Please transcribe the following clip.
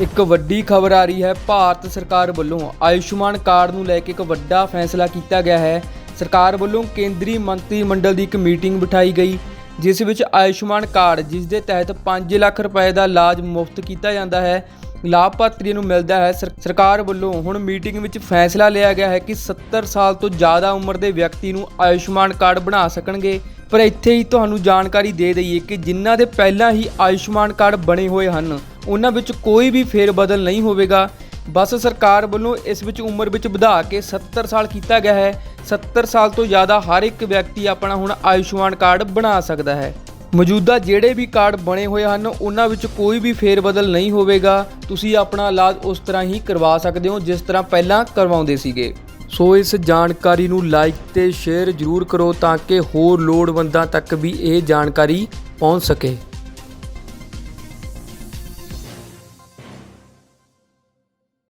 ਇੱਕ ਵੱਡੀ ਖਬਰ ਆ ਰਹੀ ਹੈ, ਭਾਰਤ ਸਰਕਾਰ ਵੱਲੋਂ ਆਯੁਸ਼ਮਾਨ ਕਾਰਡ ਨੂੰ ਲੈ ਕੇ ਇੱਕ ਵੱਡਾ ਫੈਸਲਾ ਕੀਤਾ ਗਿਆ ਹੈ। ਸਰਕਾਰ ਵੱਲੋਂ ਕੇਂਦਰੀ ਮੰਤਰੀ ਮੰਡਲ ਦੀ ਇੱਕ ਮੀਟਿੰਗ ਬਿਠਾਈ ਗਈ, ਜਿਸ ਵਿੱਚ ਆਯੁਸ਼ਮਾਨ ਕਾਰਡ, ਜਿਸ ਦੇ ਤਹਿਤ 5 ਲੱਖ ਰੁਪਏ ਦਾ ਇਲਾਜ ਮੁਫਤ ਕੀਤਾ ਜਾਂਦਾ ਹੈ ਲਾਭਪਾਤਰੀ ਨੂੰ ਮਿਲਦਾ ਹੈ। ਸਰਕਾਰ ਵੱਲੋਂ ਹੁਣ ਮੀਟਿੰਗ ਵਿੱਚ ਫੈਸਲਾ ਲਿਆ ਗਿਆ ਹੈ ਕਿ 70 ਸਾਲ ਤੋਂ ਜ਼ਿਆਦਾ ਉਮਰ ਦੇ ਵਿਅਕਤੀ ਨੂੰ ਆਯੁਸ਼ਮਾਨ ਕਾਰਡ ਬਣਾ ਸਕਣਗੇ। ਪਰ ਇੱਥੇ ਹੀ ਤੁਹਾਨੂੰ ਜਾਣਕਾਰੀ ਦੇ ਦਈਏ ਕਿ ਜਿਨ੍ਹਾਂ ਦੇ ਪਹਿਲਾਂ ਹੀ ਆਯੁਸ਼ਮਾਨ ਕਾਰਡ ਬਣੇ ਹੋਏ ਹਨ ਉਹਨਾਂ ਵਿੱਚ ਕੋਈ ਵੀ ਫੇਰਬਦਲ ਨਹੀਂ ਹੋਵੇਗਾ। ਬਸ ਸਰਕਾਰ ਵੱਲੋਂ ਇਸ ਵਿੱਚ ਉਮਰ ਵਿੱਚ ਵਧਾ ਕੇ 70 ਸਾਲ ਕੀਤਾ ਗਿਆ ਹੈ। 70 ਸਾਲ ਤੋਂ ਜ਼ਿਆਦਾ ਹਰ ਇੱਕ ਵਿਅਕਤੀ ਆਪਣਾ ਹੁਣ ਆਯੁਸ਼ਮਾਨ ਕਾਰਡ ਬਣਾ ਸਕਦਾ ਹੈ। ਮੌਜੂਦਾ ਜਿਹੜੇ ਵੀ ਕਾਰਡ ਬਣੇ ਹੋਏ ਹਨ, ਉਹਨਾਂ ਵਿੱਚ ਕੋਈ ਵੀ ਫੇਰਬਦਲ ਨਹੀਂ ਹੋਵੇਗਾ। ਤੁਸੀਂ ਆਪਣਾ ਇਲਾਜ ਉਸ ਤਰ੍ਹਾਂ ਹੀ ਕਰਵਾ ਸਕਦੇ ਹੋ, ਜਿਸ ਤਰ੍ਹਾਂ ਪਹਿਲਾਂ ਕਰਵਾਉਂਦੇ ਸੀਗੇ। ਸੋ ਇਸ ਜਾਣਕਾਰੀ ਨੂੰ ਲਾਈਕ ਤੇ ਸ਼ੇਅਰ ਜ਼ਰੂਰ ਕਰੋ ਤਾਂ ਕਿ ਹੋਰ ਲੋੜਵੰਦਾਂ ਤੱਕ ਵੀ ਇਹ ਜਾਣਕਾਰੀ ਪਹੁੰਚ ਸਕੇ।